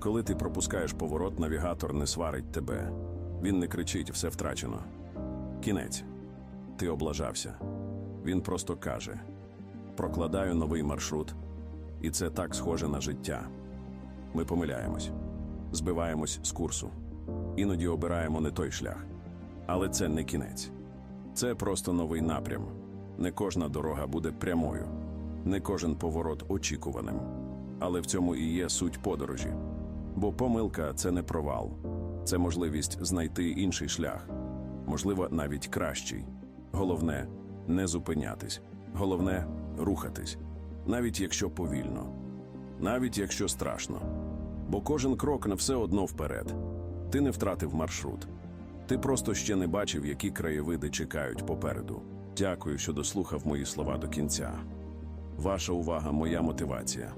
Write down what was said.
Коли ти пропускаєш поворот, навігатор не сварить тебе. Він не кричить все втрачено. Кінець. Ти облажався. Він просто каже: прокладаю новий маршрут, і це так схоже на життя. Ми помиляємось, збиваємось з курсу, іноді обираємо не той шлях. Але це не кінець. Це просто новий напрям. Не кожна дорога буде прямою, не кожен поворот очікуваним. Але в цьому і є суть подорожі. Бо помилка це не провал, це можливість знайти інший шлях, можливо, навіть кращий. Головне не зупинятись, головне рухатись, навіть якщо повільно, навіть якщо страшно. Бо кожен крок не все одно вперед. Ти не втратив маршрут. Ти просто ще не бачив, які краєвиди чекають попереду. Дякую, що дослухав мої слова до кінця. Ваша увага, моя мотивація.